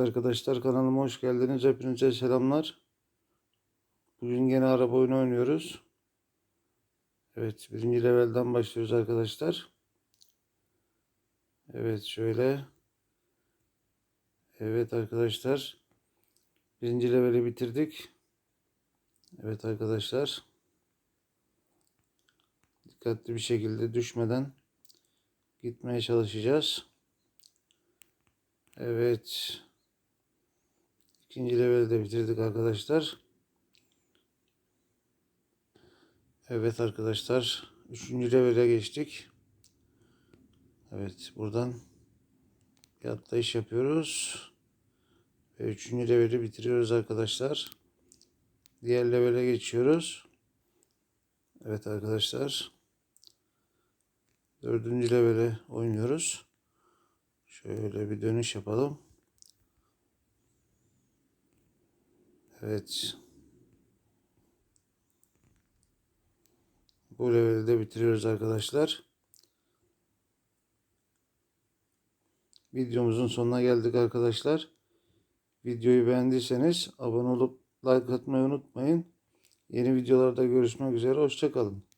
Arkadaşlar kanalıma hoş geldiniz. Hepinize selamlar. Bugün yine araba oyunu oynuyoruz. Evet birinci levelden başlıyoruz arkadaşlar. Evet şöyle. Evet arkadaşlar. Birinci leveli bitirdik. Evet arkadaşlar. Dikkatli bir şekilde düşmeden gitmeye çalışacağız. Evet. İkinci leveli de bitirdik arkadaşlar. Evet arkadaşlar. Üçüncü levele geçtik. Evet buradan bir atlayış yapıyoruz. Ve üçüncü leveli bitiriyoruz arkadaşlar. Diğer levele geçiyoruz. Evet arkadaşlar. Dördüncü levele oynuyoruz. Şöyle bir dönüş yapalım. Evet. Bu leveli de bitiriyoruz arkadaşlar. Videomuzun sonuna geldik arkadaşlar. Videoyu beğendiyseniz abone olup like atmayı unutmayın. Yeni videolarda görüşmek üzere. Hoşçakalın.